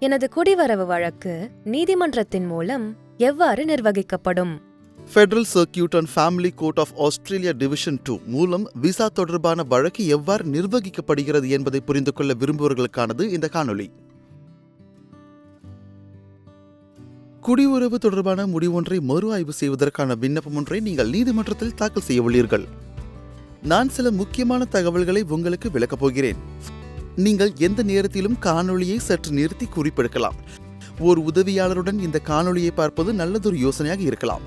எனது குடிவரவு வழக்கு நீதிமன்றத்தின் மூலம் எவ்வாறு நிர்வகிக்கப்படும்? Federal circuit and family court of Australia division two மூலம் விசா தொடர்பான வழக்கு எவ்வாறு நிர்வகிக்கப்படுகிறது என்பதை புரிந்து கொள்ள விரும்புவர்களுக்கானது இந்த காணொளி. குடியுறவு தொடர்பான முடிவொன்றை மறு ஆய்வு செய்வதற்கான விண்ணப்பம் ஒன்றை நீங்கள் நீதிமன்றத்தில் தாக்கல் செய்ய உள்ளீர்கள். நான் சில முக்கியமான தகவல்களை உங்களுக்கு விளக்கப் போகிறேன். நீங்கள் எந்த நேரத்திலும் காணொளியை சற்று நிறுத்தி குறிப்பெடுக்கலாம். ஒரு உதவியாளருடன் இந்த காணொளியை பார்ப்பது நல்லதொரு யோசனையாக இருக்கலாம்.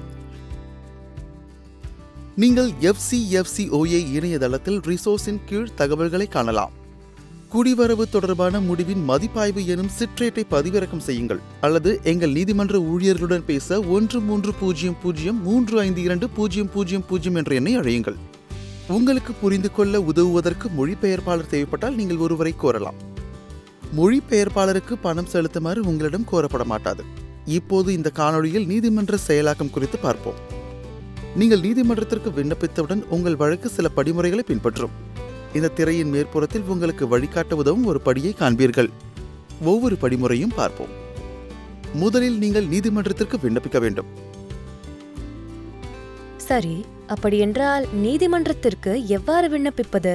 நீங்கள் எஃப்சிஎஃப்சிஓஏ இணையதளத்தில் ரிசோர்ஸின் கீழ் தகவல்களை காணலாம். குடிவரவு தொடர்பான முடிவின் மதிப்பாய்வு எனும் சிற்றேட்டை பதிவிறக்கம் செய்யுங்கள். அல்லது எங்கள் நீதிமன்ற ஊழியர்களுடன் பேச ஒன்று மூன்று பூஜ்ஜியம் பூஜ்ஜியம் மூன்று ஐந்து இரண்டு பூஜ்ஜியம் பூஜ்ஜியம் பூஜ்ஜியம் என்ற எண்ணை அழையுங்கள். உங்களுக்கு புரிந்து கொள்ள உதவுவதற்கு மொழிபெயர்ப்பாளர் தேவைப்பட்டால் நீங்கள் ஒருவரை கோரலாம். மொழிபெயர்ப்பாளருக்கு பணம் செலுத்துமாறு உங்களிடம் கோரப்பட மாட்டாது. இப்போது இந்த காணொளியில் நீதிமன்ற செயலாக்கம் குறித்து பார்ப்போம். நீங்கள் நீதிமன்றத்திற்கு விண்ணப்பித்தவுடன் உங்கள் வழக்கு சில படிமுறைகளை பின்பற்றும். இந்த திரையின் மேற்புறத்தில் உங்களுக்கு வழிகாட்ட உதவும் ஒரு படியை காண்பீர்கள். ஒவ்வொரு படிமுறையும் பார்ப்போம். முதலில் நீங்கள் நீதிமன்றத்திற்கு விண்ணப்பிக்க வேண்டும். சரி அப்படியென்றால் நீதிமன்றத்திற்கு எவ்வாறு விண்ணப்பிப்பது?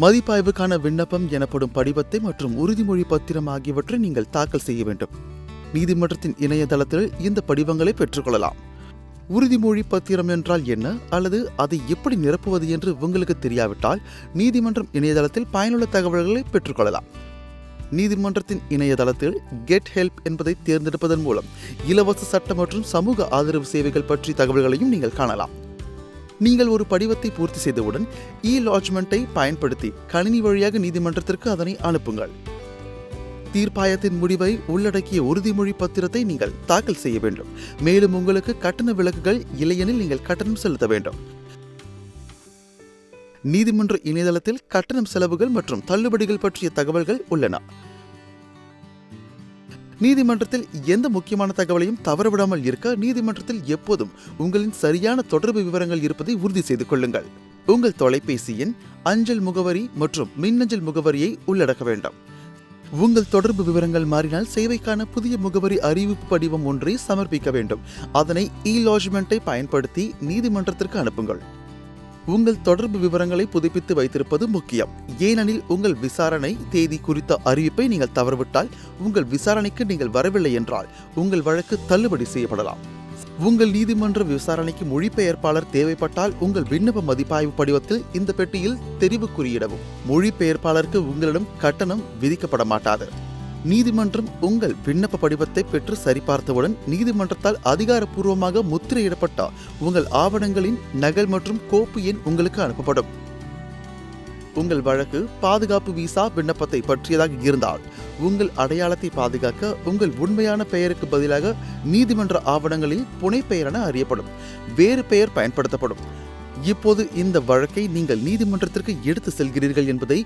மதிப்பாய்வுக்கான விண்ணப்பம் எனப்படும் படிவத்தை மற்றும் உறுதிமொழி பத்திரம் ஆகியவற்றை நீங்கள் தாக்கல் செய்ய வேண்டும். நீதிமன்றத்தின் இணையதளத்தில் இந்த படிவங்களை பெற்றுக்கொள்ளலாம். உறுதிமொழி பத்திரம் என்றால் என்ன? அல்லது அதை எப்படி நிரப்புவது என்று உங்களுக்கு தெரியாவிட்டால் நீதிமன்றம் இணையதளத்தில் பயனுள்ள தகவல்களை பெற்றுக்கொள்ளலாம். நீதிமன்றத்தின் இணையதளத்தில் கெட் ஹெல்ப் என்பதை தேர்ந்தெடுப்பதன் மூலம் இலவச சட்ட மற்றும் சமூக ஆதரவு சேவைகள் பற்றி தகவல்களையும் நீங்கள் காணலாம். நீங்கள் ஒரு படிவத்தை பூர்த்தி செய்தவுடன் e இ லாட்ஜ்மெண்ட்டை பயன்படுத்தி கணினி வழியாக நீதிமன்றத்திற்கு அதனை அனுப்புங்கள். தீர்ப்பாயத்தின் முடிவை உள்ளடக்கிய உறுதிமொழி பத்திரத்தை நீங்கள் தாக்கல் செய்ய வேண்டும். மேலும் உங்களுக்கு கட்டண விலக்குகள் இல்லையெனில் நீங்கள் கட்டணம் செலுத்த வேண்டும். நீதிமன்ற இணையதளத்தில் கட்டணம் செலவுகள் மற்றும் தள்ளுபடிகள் பற்றிய தகவல்கள் உள்ளன. நீதிமன்றத்தில் எந்த முக்கியமான தகவலையும் தவறவிடாமல் இருக்க நீதிமன்றத்தில் எப்போதும் உங்களின் சரியான தொடர்பு விவரங்கள் இருப்பதை உறுதி செய்து கொள்ளுங்கள். உங்கள் தொலைபேசி எண் அஞ்சல் முகவரி மற்றும் மின்னஞ்சல் முகவரியை உள்ளடக்க வேண்டும். உங்கள் தொடர்பு விவரங்கள் மாறினால் சேவைக்கான புதிய முகவரி அறிவிப்பு படிவம் ஒன்றை சமர்ப்பிக்க வேண்டும். அதனை இ லாஜ்மெண்ட்டை பயன்படுத்தி நீதிமன்றத்திற்கு அனுப்புங்கள். உங்கள் தொடர்பு விவரங்களை புதுப்பித்து வைத்திருப்பது முக்கியம். ஏனெனில் உங்கள் விசாரணை தேதி குறித்த அறிவிப்பை நீங்கள் தவறவிட்டால் உங்கள் விசாரணைக்கு நீங்கள் வரவில்லை என்றால் உங்கள் வழக்கு தள்ளுபடி செய்யப்படலாம். உங்கள் நீதிமன்ற விசாரணைக்கு மொழிபெயர்ப்பாளர் தேவைப்பட்டால் உங்கள் விண்ணப்ப மதிப்பாய்வு படிவத்தில் இந்த பெட்டியில் தெரிவு குறியிடவும். மொழிபெயர்ப்பாளருக்கு உங்களிடம் கட்டணம் விதிக்கப்பட மாட்டாது. நீதிமன்றம் உங்கள் விண்ணப்ப படிவத்தை பெற்று சரிபார்த்தவுடன் நீதிமன்றத்தால் அதிகாரப்பூர்வமாக முத்திரையிடப்பட்ட உங்கள் ஆவணங்களின் நகல் மற்றும் கோப்பு எண் உங்களுக்கு அனுப்பப்படும். உங்கள் வழக்கு பாதுகாப்பு விசா விண்ணப்பத்தை பற்றியதாக இருந்தால் உங்கள் அடையாளத்தை பாதுகாக்க உங்கள் உண்மையான பெயருக்கு பதிலாக நீதிமன்ற ஆவணங்களில் புனைப்பெயர் என அறியப்படும். வேறு பெயர் பயன்படுத்தப்படும். இப்போது இந்த வழக்கை நீங்கள் நீதிமன்றத்திற்கு எடுத்து செல்கிறீர்கள் என்பதை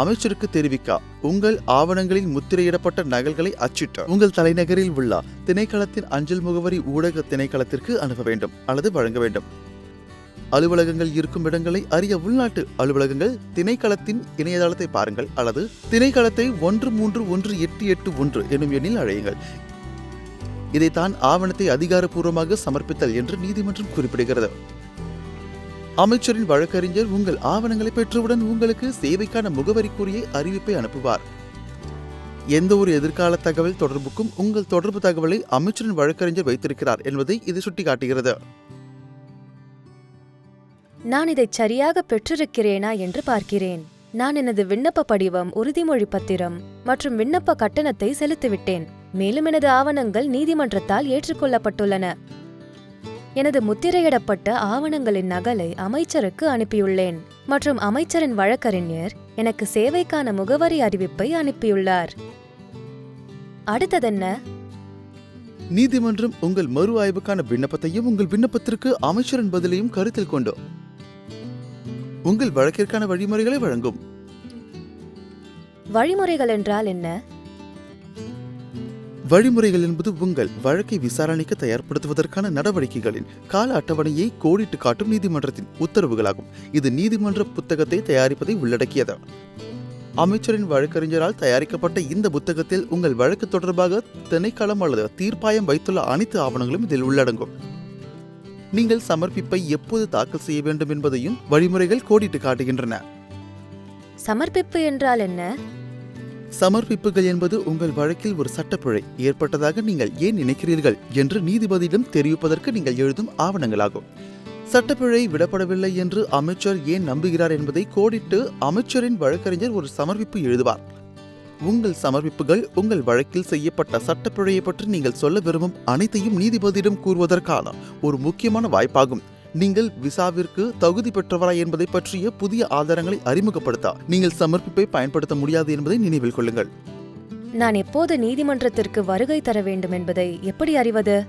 அமைச்சருக்கு தெரிவிக்க உங்கள் ஆவணங்களில் முத்திரையிடப்பட்ட நகல்களை அச்சிட்டு உங்கள் தலைநகரில் உள்ள திணைக்களத்தின் அஞ்சல் முகவரி ஊடக திணைக்களத்திற்கு அனுப்ப வேண்டும் அல்லது வழங்க வேண்டும். அலுவலகங்கள் இருக்கும் இடங்களை அறிய உள்நாட்டு அலுவலகங்கள் திணைக்களத்தின் இணையதளத்தை பாருங்கள் அல்லது திணைக்களத்தை ஒன்று மூன்று ஒன்று எட்டு எட்டு ஒன்று எனும் எண்ணில் அழையுங்கள். இதைத்தான் ஆவணத்தை அதிகாரப்பூர்வமாக சமர்ப்பித்தல் என்று நீதிமன்றம் குறிப்பிடுகிறது. அமைச்சரின் வழக்கறிஞர் உங்கள் ஆவணங்களை பெற்றவுடன் உங்களுக்கு சேவைக்கான முகவரிக்குரிய அறிவிப்பை அனுப்புவார். எந்த ஒரு எதிர்கால தகவல் தொடர்புக்கும் உங்கள் தொடர்பு தகவலை அமைச்சரின் வழக்கறிஞர் வைத்திருக்கிறார் என்பதை இது சுட்டிக்காட்டுகிறது. நான் இதை சரியாக பெற்றிருக்கிறேனா என்று பார்க்கிறேன். நான் எனது விண்ணப்ப படிவம் உறுதிமொழி பத்திரம் மற்றும் விண்ணப்ப கட்டணத்தை செலுத்திவிட்டேன். மேலும் எனது ஆவணங்கள் நீதிமன்றத்தால் ஏற்றுக்கொள்ளப்பட்டுள்ளன. எனது முத்திரையிடப்பட்ட ஆவணங்களின் நகலை அமைச்சருக்கு அனுப்பியுள்ளேன். மற்றும் அமைச்சரின் வழக்கறிஞர் எனக்கு சேவைக்கான முகவரி அறிவிப்பை அனுப்பியுள்ளார். அடுத்ததென்ன? நீதிமன்றம் உங்கள் மறு ஆய்வுக்கான விண்ணப்பத்தையும் உங்கள் விண்ணப்பத்திற்கு அமைச்சரின் பதிலையும் கருத்தில் கொண்டு? உங்கள் வழக்கிற்கான வழிமுறைகளை வழங்கும். வழிமுறைகள் என்றால் என்ன? வழிமுறைகள் என்பது உங்கள் வழக்கை விசாரணைக்கு தயார்படுத்துவதற்கான நடவடிக்கைகளின் கால அட்டவணையை கோடிட்டு காட்டும் நீதிமன்றத்தின் உத்தரவுகளாகும். இது நீதிமன்ற புத்தகத்தை தயாரிப்பதை உள்ளடக்கியது. அமைச்சரின் வழக்கறிஞரால் தயாரிக்கப்பட்ட இந்த புத்தகத்தில் உங்கள் வழக்கு தொடர்பாக திணைக்களம் அல்லது தீர்ப்பாயம் வைத்துள்ள அனைத்து ஆவணங்களும் இதில் உள்ளடங்கும். நீங்கள் சமர்ப்பிப்பை எப்போது தாக்கல் செய்ய வேண்டும் என்பதையும் வழிமுறைகள் கோடிட்டு காட்டுகின்றன. சமர்ப்பிப்பு என்றால் என்ன? சமர்ப்பிப்புகள் என்பது உங்கள் வழக்கில் ஒரு சட்டப்பிழை. ஏற்பட்டதாக நீங்கள் ஏன் நினைக்கிறீர்கள் என்று நீதிபதியிடம் தெரிவிப்பதற்கு நீங்கள் எழுதும் ஆவணங்களாகும். சட்டப்பிழை விடப்படவில்லை என்று அமைச்சர் ஏன் நம்புகிறார் என்பதை கோடிட்டு அமைச்சரின் வழக்கறிஞர் ஒரு சமர்ப்பிப்பு எழுதுவார். உங்கள் சமர்ப்பிப்புகள் உங்கள் வழக்கில் செய்யப்பட்ட சட்டப்பிழையை பற்றி நீங்கள் சொல்ல விரும்பும் அனைத்தையும் நீதிபதியிடம் கூறுவதற்கான ஒரு முக்கியமான வாய்ப்பாகும். நீங்கள் விசாவிற்கு தகுதி பெற்றவரா என்பதை பற்றிய புதிய ஆதாரங்களை அறிமுகப்படுத்த. நீங்கள் சமர்ப்பிப்பை பயன்படுத்த முடியாது என்பதை நினைவில் கொள்ளுங்கள். நான் எப்போது நீதிமன்றத்திற்கு வருகை தர வேண்டும் என்பதை எப்படி அறிவது?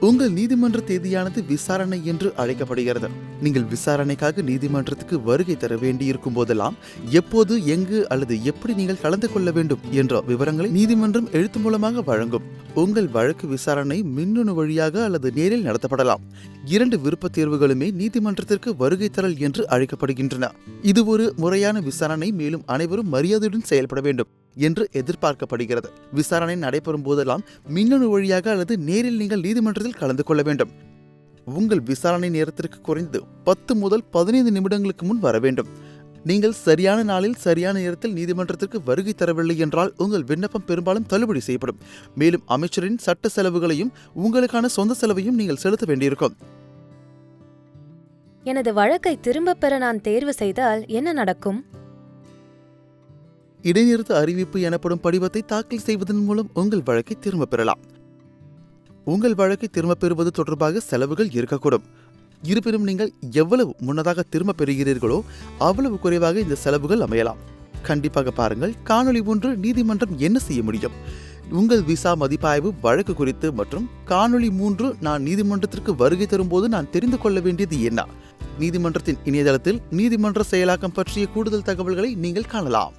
உங்கள் நீதிமன்ற தேதியானது விசாரணை என்று அழைக்கப்படுகிறது. நீங்கள் விசாரணைக்காக நீதிமன்றத்துக்கு வருகை தர வேண்டியிருக்கும் போதெல்லாம் எப்போது எங்கு அல்லது எப்படி நீங்கள் கலந்து கொள்ள வேண்டும் என்ற விவரங்களை நீதிமன்றம் எழுத்து மூலமாக வழங்கும். உங்கள் வழக்கு விசாரணை மின்னணு வழியாக அல்லது நேரில் நடத்தப்படலாம். இரண்டு விருப்ப தேர்வுகளுமே நீதிமன்றத்திற்கு வருகை தரல் என்று அழைக்கப்படுகின்றன. இது ஒரு முறையான விசாரணை மேலும் அனைவரும் மரியாதையுடன் செயல்பட வேண்டும். என்று எதிர்பார்க்கப்படுகிறது. விசாரணை நடைபெறும் போதெல்லாம் மின்னணு வழியாக அல்லது நேரில் நீங்கள் நீதிமன்றத்தில் கலந்து கொள்ள வேண்டும். உங்கள் விசாரணை நேரத்திற்கு குறைந்து பத்து முதல் பதினைந்து நிமிடங்களுக்கு முன் வர வேண்டும். நீங்கள் சரியான நாளில் சரியான நேரத்தில் நீதிமன்றத்திற்கு வருகை தரவில்லை என்றால் உங்கள் விண்ணப்பம் பெரும்பாலும் தள்ளுபடி செய்யப்படும். மேலும் அமைச்சரின் சட்ட செலவுகளையும் உங்களுக்கான சொந்த செலவையும் நீங்கள் செலுத்த வேண்டியிருக்கும். எனது வழக்கை திரும்பப் பெற நான் தேர்வு செய்தால் என்ன நடக்கும்? இடைநிறுத்த அறிவிப்பு எனப்படும் படிவத்தை தாக்கல் செய்வதன் மூலம் உங்கள் வழக்கை திரும்பப் பெறலாம். உங்கள் வழக்கை திரும்பப் பெறுவது தொடர்பாக செலவுகள் இருக்கக்கூடும். இருப்பினும் நீங்கள் எவ்வளவு முன்னதாக திரும்பப் பெறுகிறீர்களோ அவ்வளவு குறைவாக இந்த செலவுகள் அமையலாம். கண்டிப்பாக பாருங்கள் காணொளி ஒன்று நீதிமன்றம் என்ன செய்ய முடியும்? உங்கள் விசா மதிப்பாய்வு வழக்கு குறித்து மற்றும் காணொளி மூன்று நான் நீதிமன்றத்திற்கு வருகை தரும்போது நான் தெரிந்து கொள்ள வேண்டியது என்ன? நீதிமன்றத்தின் இணையதளத்தில் நீதிமன்ற செயலாக்கம் பற்றிய கூடுதல் தகவல்களை நீங்கள் காணலாம்.